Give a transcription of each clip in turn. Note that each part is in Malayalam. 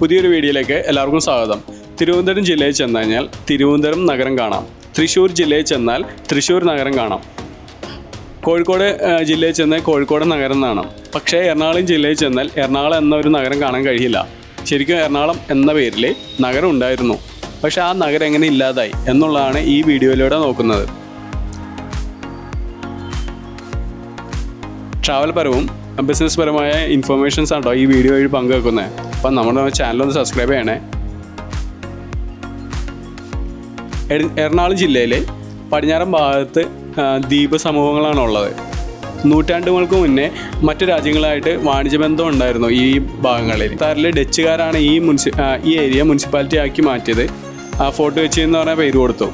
പുതിയൊരു വീഡിയോയിലേക്ക് എല്ലാവർക്കും സ്വാഗതം. തിരുവനന്തപുരം ജില്ലയിൽ ചെന്ന് കഴിഞ്ഞാൽ തിരുവനന്തപുരം നഗരം കാണാം. തൃശ്ശൂർ ജില്ലയിൽ ചെന്നാൽ തൃശ്ശൂർ നഗരം കാണാം. കോഴിക്കോട് ജില്ലയിൽ ചെന്നാൽ കോഴിക്കോട് നഗരം കാണാം. പക്ഷേ എറണാകുളം ജില്ലയിൽ ചെന്നാൽ എറണാകുളം എന്ന ഒരു നഗരം കാണാൻ കഴിയില്ല. ശരിക്കും എറണാകുളം എന്ന പേരിൽ നഗരം ഉണ്ടായിരുന്നു. പക്ഷേ ആ നഗരം എങ്ങനെ ഇല്ലാതായി എന്നുള്ളതാണ് ഈ വീഡിയോയിലൂടെ നോക്കുന്നത്. ട്രാവൽ പരവും ബിസിനസ് പരമായ ഇൻഫർമേഷൻസ് ആണോ ഈ വീഡിയോ വഴി പങ്കുവെക്കുന്നത്. അപ്പം നമ്മുടെ ചാനൽ ഒന്ന് സബ്സ്ക്രൈബ് ചെയ്യണേ. എറണാകുളം ജില്ലയിലെ പടിഞ്ഞാറൻ ഭാഗത്ത് ദ്വീപ് സമൂഹങ്ങളാണ് ഉള്ളത്. നൂറ്റാണ്ടുകൾക്ക് മുന്നേ മറ്റു രാജ്യങ്ങളായിട്ട് വാണിജ്യബന്ധം ഉണ്ടായിരുന്നു ഈ ഭാഗങ്ങളിൽ. താരിൽ ഡച്ചുകാരാണ് ഈ മുനിസി ഈ ഏരിയ മുനിസിപ്പാലിറ്റി ആക്കി മാറ്റിയത്. ഫോർട്ട് കൊച്ചി എന്ന് പറഞ്ഞ പേര് കൊടുത്തു.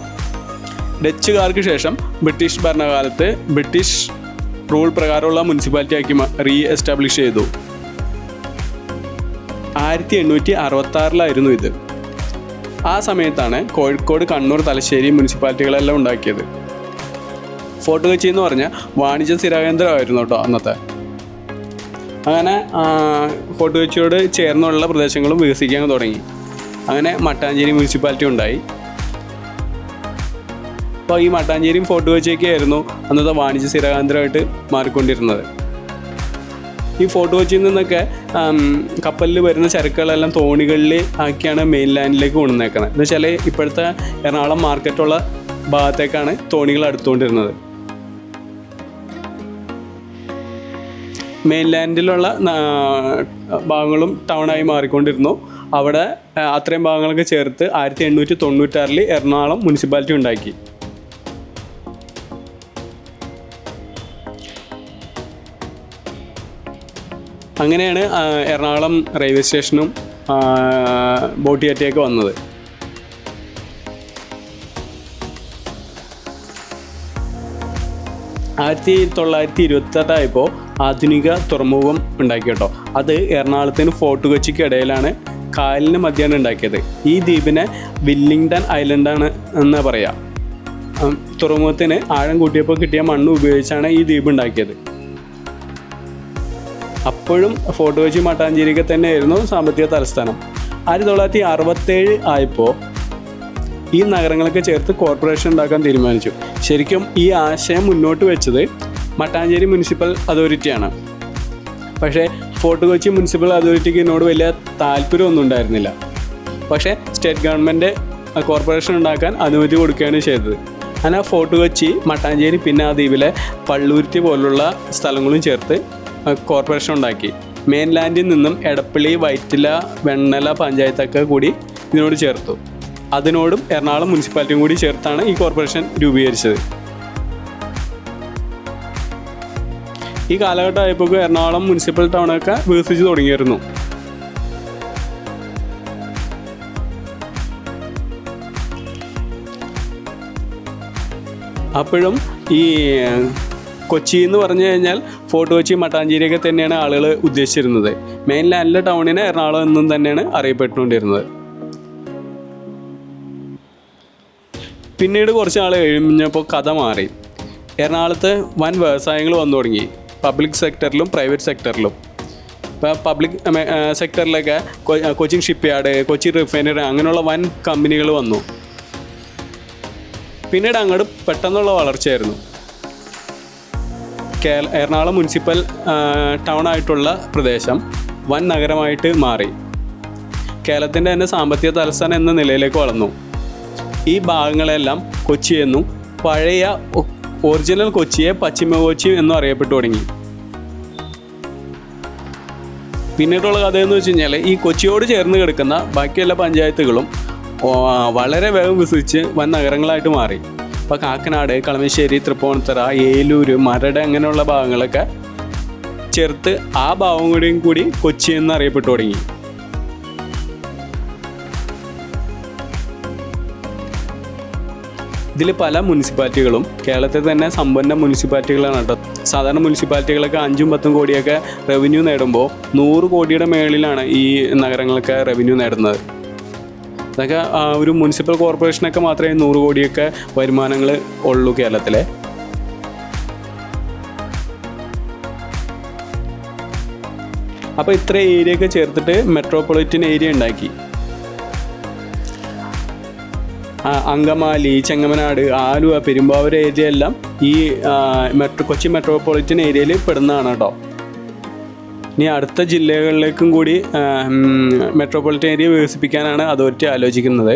ഡച്ചുകാർക്ക് ശേഷം ബ്രിട്ടീഷ് ഭരണകാലത്ത് ബ്രിട്ടീഷ് റൂൾ പ്രകാരമുള്ള മുനിസിപ്പാലിറ്റി ആക്കി റീ എസ്റ്റാബ്ലിഷ് ചെയ്തു. ആയിരത്തി എണ്ണൂറ്റി അറുപത്തി ആറിലായിരുന്നു ഇത്. ആ സമയത്താണ് കോഴിക്കോട് കണ്ണൂർ തലശ്ശേരി മുനിസിപ്പാലിറ്റികളെല്ലാം ഉണ്ടാക്കിയത്. ഫോർട്ട് കൊച്ചി എന്ന് പറഞ്ഞാൽ വാണിജ്യ സ്ഥിരകേന്ദ്രമായിരുന്നു കേട്ടോ അന്നത്തെ. അങ്ങനെ ഫോർട്ട് കൊച്ചിയോട് ചേർന്നുള്ള പ്രദേശങ്ങളും വികസിക്കാൻ തുടങ്ങി. അങ്ങനെ മട്ടാഞ്ചേരി മുനിസിപ്പാലിറ്റി ഉണ്ടായി. അപ്പോൾ ഈ മട്ടാഞ്ചേരിയും ഫോർട്ട് ആയിരുന്നു അന്നത്തെ വാണിജ്യ സ്ഥിരകേന്ദ്രമായിട്ട് മാറിക്കൊണ്ടിരുന്നത്. ഈ ഫോർട്ട് കൊച്ചിയിൽ നിന്നൊക്കെ കപ്പലിൽ വരുന്ന ചരക്കുകളെല്ലാം തോണികളിൽ ആക്കിയാണ് മെയിൻ ലാൻഡിലേക്ക് കൊണ്ടുവന്നേക്കുന്നത് എന്ന് വെച്ചാൽ ഇപ്പോഴത്തെ എറണാകുളം മാർക്കറ്റുള്ള ഭാഗത്തേക്കാണ് തോണികൾ അടുത്തുകൊണ്ടിരുന്നത്. മെയിൻ ലാൻഡിലുള്ള ഭാഗങ്ങളും ടൗണായി മാറിക്കൊണ്ടിരുന്നു. അവിടെ അത്രയും ഭാഗങ്ങളൊക്കെ ചേർത്ത് ആയിരത്തി എണ്ണൂറ്റി തൊണ്ണൂറ്റാറിൽ എറണാകുളം മുനിസിപ്പാലിറ്റി ഉണ്ടാക്കി. അങ്ങനെയാണ് എറണാകുളം റെയിൽവേ സ്റ്റേഷനും ബോട്ടി ബോട്ടിയറ്റയൊക്കെ വന്നത്. ആയിരത്തി തൊള്ളായിരത്തി ഇരുപത്തെട്ടായപ്പോൾ ആധുനിക തുറമുഖം ഉണ്ടാക്കി കേട്ടോ. അത് എറണാകുളത്തിന് ഫോർട്ട് കൊച്ചിക്ക് ഇടയിലാണ് കായലിന് മധ്യമാണ് ഉണ്ടാക്കിയത്. ഈ ദ്വീപിനെ വില്ലിംഗ്ടൺ ഐലൻഡാണ് എന്ന് പറയാം. തുറമുഖത്തിന് ആഴം കൂട്ടിയപ്പോൾ കിട്ടിയ മണ്ണ് ഉപയോഗിച്ചാണ് ഈ ദ്വീപ് ഉണ്ടാക്കിയത്. അപ്പോഴും ഫോർട്ട് കൊച്ചി മട്ടാഞ്ചേരിക്ക് തന്നെയായിരുന്നു സാമ്പത്തിക തലസ്ഥാനം. ആയിരത്തി തൊള്ളായിരത്തി അറുപത്തേഴ് ആയപ്പോൾ ഈ നഗരങ്ങളൊക്കെ ചേർത്ത് കോർപ്പറേഷൻ ഉണ്ടാക്കാൻ തീരുമാനിച്ചു. ശരിക്കും ഈ ആശയം മുന്നോട്ട് വെച്ചത് മട്ടാഞ്ചേരി മുനിസിപ്പൽ അതോറിറ്റിയാണ് പക്ഷേ ഫോർട്ട് കൊച്ചി മുനിസിപ്പൽ അതോറിറ്റിക്ക് എന്നോട് വലിയ താല്പര്യമൊന്നും ഉണ്ടായിരുന്നില്ല. പക്ഷേ സ്റ്റേറ്റ് ഗവൺമെന്റ് കോർപ്പറേഷൻ ഉണ്ടാക്കാൻ അനുമതി കൊടുക്കുകയാണ് ചെയ്തത്. അങ്ങനെ ഫോർട്ട് കൊച്ചി മട്ടാഞ്ചേരി പിന്നെ ആ ദ്വീപിലെ പള്ളൂരുത്തി പോലുള്ള സ്ഥലങ്ങളും ചേർത്ത് കോർപ്പറേഷൻ ഉണ്ടാക്കി. മെയിൻലാൻഡിൽ നിന്നും എടപ്പള്ളി വൈറ്റില വെണ്ണല പഞ്ചായത്തൊക്കെ കൂടി ഇതിനോട് ചേർത്തു. അതിനോടും എറണാകുളം മുനിസിപ്പാലിറ്റിയും കൂടി ചേർത്താണ് ഈ കോർപ്പറേഷൻ രൂപീകരിച്ചത്. ഈ കാലഘട്ടം ആയപ്പോൾ എറണാകുളം മുനിസിപ്പൽ ടൗണൊക്കെ വികസിച്ച് തുടങ്ങിയിരുന്നു. അപ്പോഴും ഈ കൊച്ചി എന്ന് പറഞ്ഞു കഴിഞ്ഞാൽ ഫോർട്ട് കൊച്ചി മട്ടാഞ്ചേരിയൊക്കെ തന്നെയാണ് ആളുകൾ ഉദ്ദേശിച്ചിരുന്നത്. മെയിൻ ലാൻഡിലെ ടൗണിനെ എറണാകുളം എന്നും തന്നെയാണ് അറിയപ്പെട്ടുകൊണ്ടിരുന്നത്. പിന്നീട് കുറച്ച് നാൾ കഴിഞ്ഞപ്പോൾ കഥ മാറി. എറണാകുളത്ത് വൻ വ്യവസായങ്ങൾ വന്നു തുടങ്ങി. പബ്ലിക് സെക്ടറിലും പ്രൈവറ്റ് സെക്ടറിലും ഇപ്പോൾ പബ്ലിക് സെക്ടറിലൊക്കെ Cochin shipyard Kochi refinery അങ്ങനെയുള്ള വൻ കമ്പനികൾ വന്നു. പിന്നീട് അങ്ങോട്ട് പെട്ടെന്നുള്ള വളർച്ചയായിരുന്നു. കേരള എറണാകുളം മുനിസിപ്പൽ ടൗൺ ആയിട്ടുള്ള പ്രദേശം വൻ നഗരമായിട്ട് മാറി. കേരളത്തിന്റെ തന്നെ സാമ്പത്തിക തലസ്ഥാനം എന്ന നിലയിലേക്ക് വളർന്നു. ഈ ഭാഗങ്ങളെല്ലാം കൊച്ചി എന്നും പഴയ ഒറിജിനൽ കൊച്ചിയെ പശ്ചിമ കൊച്ചി എന്നും അറിയപ്പെട്ടു തുടങ്ങി. പിന്നീടുള്ള കഥ എന്ന് വെച്ച് കഴിഞ്ഞാൽ ഈ കൊച്ചിയോട് ചേർന്ന് കിടക്കുന്ന ബാക്കിയെല്ലാ പഞ്ചായത്തുകളും വളരെ വേഗം വിസിച്ച് വൻ നഗരങ്ങളായിട്ട് മാറി. ഇപ്പോൾ കാക്കനാട് കളമശ്ശേരി തൃപ്പൂണിത്തറ ഏലൂര് മരട് അങ്ങനെയുള്ള ഭാഗങ്ങളൊക്കെ ചേർത്ത് ആ ഭാഗം കൂടിയും കൂടി കൊച്ചി എന്ന് അറിയപ്പെട്ടു തുടങ്ങി. ഇതിൽ പല മുനിസിപ്പാലിറ്റികളും കേരളത്തിൽ തന്നെ സമ്പന്ന മുനിസിപ്പാലിറ്റികളാണ് കേട്ടോ. സാധാരണ മുനിസിപ്പാലിറ്റികളൊക്കെ അഞ്ചും പത്തും കോടിയൊക്കെ റവന്യൂ നേടുമ്പോൾ നൂറ് കോടിയുടെ മേളിലാണ് ഈ നഗരങ്ങളൊക്കെ റവന്യൂ നേടുന്നത്. അതൊക്കെ ഒരു മുനിസിപ്പൽ കോർപ്പറേഷനൊക്കെ മാത്രമേ നൂറ് കോടിയൊക്കെ വരുമാനങ്ങൾ ഉള്ളൂ കേരളത്തിലെ. അപ്പോൾ ഇത്ര ഏരിയയൊക്കെ ചേർത്തിട്ട് മെട്രോപൊളിറ്റൻ ഏരിയ ഉണ്ടാക്കി. അങ്കമാലി ചെങ്ങമനാട് ആലുവ പെരുമ്പാവൂർ ഏരിയ എല്ലാം ഈ മെട്രോ കൊച്ചി മെട്രോപൊളിറ്റൻ ഏരിയയിൽ പെടുന്നതാണ് കേട്ടോ. ഇനി അടുത്ത ജില്ലകളിലേക്കും കൂടി മെട്രോപൊളിറ്റൻ ഏരിയ വികസിപ്പിക്കാനാണ് അതോറിറ്റി ആലോചിക്കുന്നത്.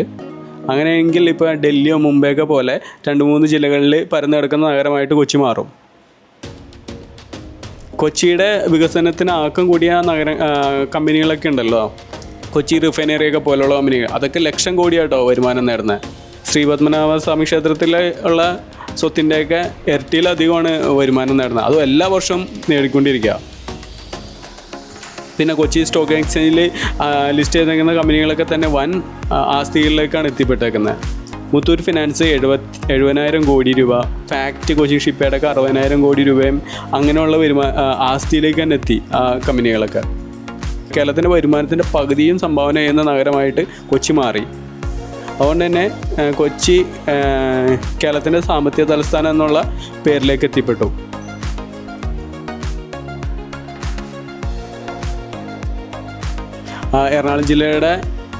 അങ്ങനെയെങ്കിൽ ഇപ്പോൾ ഡൽഹിയോ മുംബൈയൊക്കെ പോലെ രണ്ട് മൂന്ന് ജില്ലകളിൽ പരന്നു കിടക്കുന്ന നഗരമായിട്ട് കൊച്ചി മാറും. കൊച്ചിയുടെ വികസനത്തിന് ആക്കം കൂടിയ നഗര കമ്പനികളൊക്കെ ഉണ്ടല്ലോ. കൊച്ചി റിഫൈനറിയൊക്കെ പോലുള്ള കമ്പനികൾ അതൊക്കെ ലക്ഷം കോടിയാട്ടോ വരുമാനം നേടുന്നത് ശ്രീ പത്മനാഭ സ്വാമി ക്ഷേത്രത്തിൽ ഉള്ള സ്വത്തിന്റെയൊക്കെ ഇരട്ടിയിലധികമാണ് വരുമാനം നേടുന്നത് അതും എല്ലാ വർഷവും നേടിക്കൊണ്ടിരിക്കുക. പിന്നെ കൊച്ചി സ്റ്റോക്ക് എക്സ്ചേഞ്ചിൽ ലിസ്റ്റ് ചെയ്തേക്കുന്ന കമ്പനികളൊക്കെ തന്നെ വൻ ആസ്തികളിലേക്കാണ് എത്തിപ്പെട്ടേക്കുന്നത്. മുത്തൂറ്റ് ഫിനാൻസ് എഴുപത് എഴുപതിനായിരം കോടി രൂപ ഫാക്ട് കൊച്ചി ഷിപ്പേഡൊക്കെ അറുപതിനായിരം കോടി രൂപയും അങ്ങനെയുള്ള വരുമാ ആ, ആസ്തിയിലേക്ക് തന്നെ എത്തി ആ കമ്പനികളൊക്കെ. കേരളത്തിന്റെ വരുമാനത്തിന്റെ പകുതിയും സംഭാവന ചെയ്യുന്ന നഗരമായിട്ട് കൊച്ചി മാറി. അതുകൊണ്ട് തന്നെ കൊച്ചി കേരളത്തിന്റെ സാമ്പത്തിക തലസ്ഥാനം എന്നുള്ള പേരിലേക്ക് എത്തിപ്പെട്ടു. എറണാകുളം ജില്ലയുടെ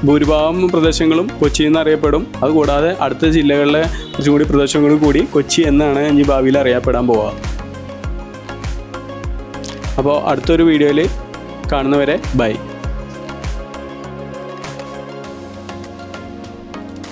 ഭൂരിഭാഗം പ്രദേശങ്ങളും കൊച്ചി എന്നറിയപ്പെടും അതുകൂടാതെ അടുത്ത ജില്ലകളിലെ കുറച്ചുകൂടി പ്രദേശങ്ങളും കൂടി കൊച്ചി എന്നാണ് ഇനി ഭാവിയിൽ അറിയപ്പെടാൻ പോവുക. അപ്പോൾ അടുത്തൊരു വീഡിയോയിൽ കാണുന്നവരെ ബൈ.